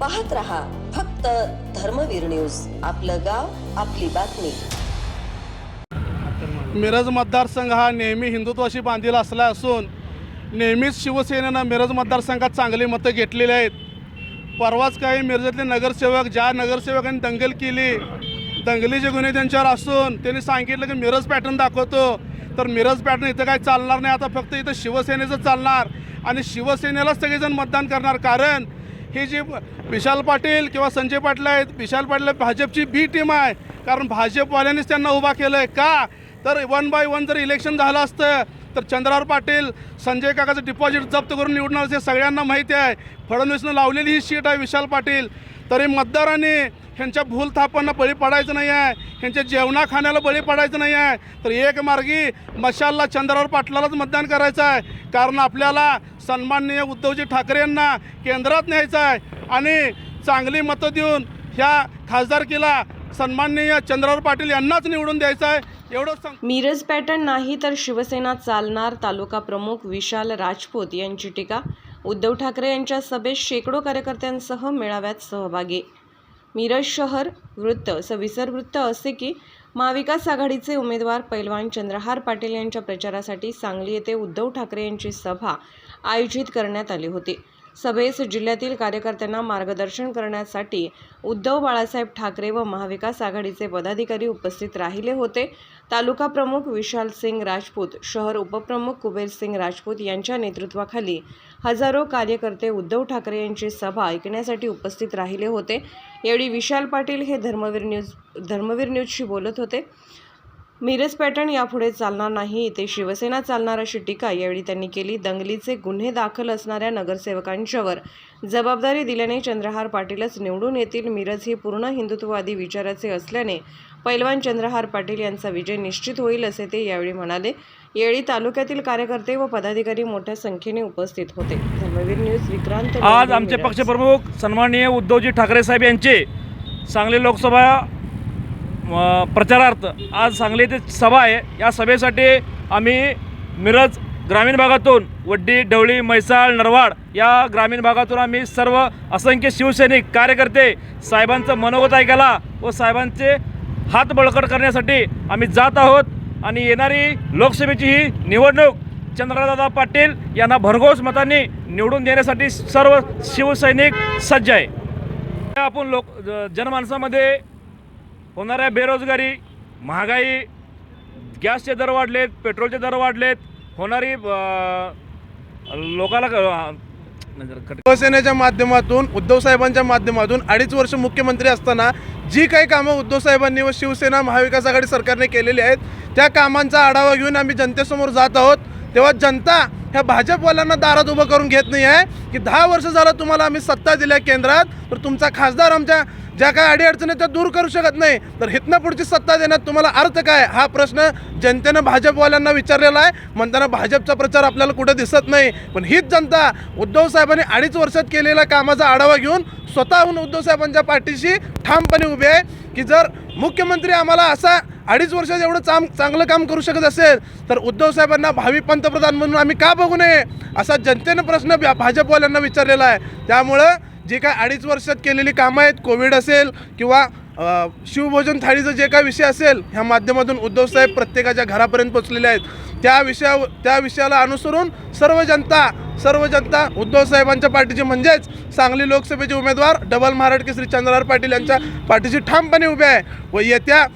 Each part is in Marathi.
पाहत रहा फक्त धर्मवीर न्यूज. आपलं गाव आपली बातमी. मिरज मतदारसंघ हा नेहमी हिंदुत्वाशी बांधील असला असून नेहमीच शिवसेनेनं मिरज मतदारसंघात चांगली मतं घेतलेली आहेत. परवाच काही मिरजेतले नगरसेवक ज्या नगरसेवकांनी दंगल केली दंगलीचे गुन्हे त्यांच्यावर असून त्यांनी सांगितलं की मिरज पॅटर्न दाखवतो. तर मिरज पॅटर्न इथं काही चालणार नाही. आता फक्त इथं शिवसेनेचं चालणार आणि शिवसेनेलाच सगळेजण मतदान करणार. कारण ही जी विशाल पाटील किंवा संजय पाटील आहेत विशाल पाटील भाजपची बी टीम आहे. कारण भाजपवाल्यांनीच त्यांना उभा केलं आहे का? तर वन बाय वन जर इलेक्शन झालं असतं तर चंद्रावर पाटील संजय काकाचं डिपॉझिट जप्त करून निवडणार हे सगळ्यांना माहिती आहे. फडणवीसनं लावलेली ही सीट आहे विशाल पाटील. तरी मतदारांनी ह्यांच्या भूल थापांना बळी पडायचं नाही आहे. ह्यांच्या जेवणा खाण्याला बळी पडायचं नाही आहे. तर एक मार्गी मशालला चंद्रावर पाटलालाच मतदान करायचं आहे. कारण आपल्याला सन्माननीय उद्धवजी ठाकरे यांना केंद्रात न्यायचं आहे. आणि चांगली मतं देऊन ह्या खासदारकीला सन्माननीय चंद्रावर पाटील यांनाच निवडून द्यायचं आहे. एवढंच मिरज पॅटर्न नाही तर शिवसेना चालणार तालुका प्रमुख विशाल राजपूत यांची टीका. उद्धव ठाकरे यांच्या सभेत शेकडो कार्यकर्त्यांसह मेळाव्यात सहभागी. मिरज शहर वृत्त सविस्तर वृत्त असे की महाविकास आघाडीचे उमेदवार पैलवान चंद्रहार पाटील यांच्या प्रचारासाठी सांगली येथे उद्धव ठाकरे यांची सभा आयोजित करण्यात आली होती. सभेस जिल्ह्यातील कार्यकर्त्यांना मार्गदर्शन करण्यासाठी उद्धव बाळासाहेब ठाकरे व महाविकास आघाडीचे पदाधिकारी उपस्थित राहिले होते. तालुका प्रमुख विशाल सिंग राजपूत शहर उपप्रमुख कुबेर सिंग राजपूत यांच्या नेतृत्वाखाली हजारो कार्यकर्ते उद्धव ठाकरे यांची सभा ऐकण्यासाठी उपस्थित राहिले होते. यावेळी विशाल पाटील हे धर्मवीर न्यूज धर्मवीर न्यूजशी बोलत होते. मिरज पॅटर्न यापुढे चालणार नाही. इथे शिवसेना चालणार अशी टीका यावेळी त्यांनी केली. दंगलीचे गुन्हे दाखल असणाऱ्या नगरसेवकांच्यावर जबाबदारी दिल्याने चंद्रहार पाटीलच निवडून येतील. मिरज हे पूर्ण हिंदुत्ववादी विचाराचे असल्याने पैलवान चंद्रहार पाटील यांचा विजय निश्चित होईल असे ते यावेळी म्हणाले. यावेळी तालुक्यातील कार्यकर्ते व पदाधिकारी मोठ्या संख्येने उपस्थित होते. धर्मवीर न्यूज विक्रांत आज आमचे पक्षप्रमुख सन्माननीय उद्धवजी ठाकरे साहेब यांचे सांगली लोकसभा प्रचारार्थ आज सांगली येथे सभा आहे. या सभेसाठी आम्ही मिरज ग्रामीण भागातून वड्डी ढवळी म्हैसाळ नरवाड या ग्रामीण भागातून आम्ही सर्व असंख्य शिवसैनिक कार्यकर्ते साहेबांचं मनोगत ऐकायला व साहेबांचे हात बळकट करण्यासाठी आम्ही जात आहोत. आणि येणारी लोकसभेची ही निवडणूक चंद्रदादा पाटील यांना भरघोस मतांनी निवडून देण्यासाठी सर्व शिवसैनिक सज्ज आहे. आपण लोक जनमानसामध्ये होणाऱ्या बेरोजगारी महागाई गॅसचे दर वाढलेत पेट्रोलचे दर वाढलेत होणारी लोकाला शिवसेनेच्या माध्यमातून उद्धव साहेबांच्या माध्यमातून अडीच वर्ष मुख्यमंत्री असताना जी काही कामं उद्धव साहेबांनी व शिवसेना महाविकास आघाडी सरकारने केलेली आहेत त्या कामांचा आढावा घेऊन आम्ही जनतेसमोर जात आहोत. तेव्हा जनता ह्या भाजपवाल्यांना दारात उभं करून घेत नाही आहे. की दहा वर्ष झालं तुम्हाला आम्ही सत्ता दिल्या केंद्रात तर तुमचा खासदार आमच्या ज्या काही अडीअडचणी आहेत त्या दूर करू शकत नाही. तर हिथनं पुढची सत्ता देण्यात तुम्हाला अर्थ काय? हा प्रश्न जनतेनं भाजपवाल्यांना विचारलेला आहे. म्हणताना भाजपचा प्रचार आपल्याला कुठं दिसत नाही. पण हीच जनता उद्धव साहेबांनी अडीच वर्षात केलेल्या कामाचा आढावा घेऊन स्वतःहून उद्धव साहेबांच्या पाठीशी ठामपणे उभे आहे. की जर मुख्यमंत्री आम्हाला असा अडीच वर्षात एवढं चांग चांगलं काम करू शकत असेल तर उद्धव साहेबांना भावी पंतप्रधान म्हणून आम्ही का बघू नये? असा जनतेनं प्रश्न भाजपवाल्यांना विचारलेला आहे. त्यामुळं जे काय अडीच वर्षात केलेली कामं आहेत कोविड असेल किंवा शिवभोजन थाळीचं जे काय विषय असेल ह्या माध्यमातून उद्धव साहेब प्रत्येकाच्या घरापर्यंत पोचलेले आहेत. त्या विषया त्या विषयाला अनुसरून सर्व जनता सर्व जनता उद्धव साहेबांच्या पाठीची म्हणजेच सांगली लोकसभेचे उमेदवार डबल महाराज केसरी चंद्रहार पाटील यांच्या पाठीशी ठामपणे उभे आहे. व येत्या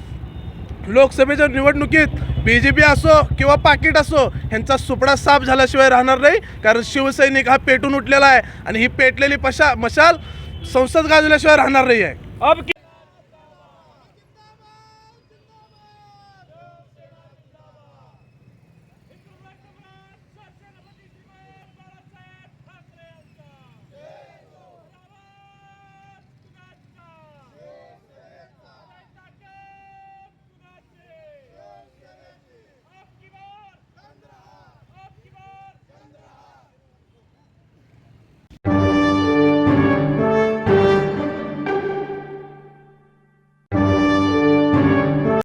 लोकसभेच्या निवडणुकीत बी जे पी असो किंवा पाकिट असो ह्यांचा सुपडा साफ झाल्याशिवाय राहणार नाही कारण शिवसैनिक हा पेटून उठलेला आहे आणि ही पेटलेली पशा मशाल संसद गाजल्याशिवाय राहणार नाही आहे अब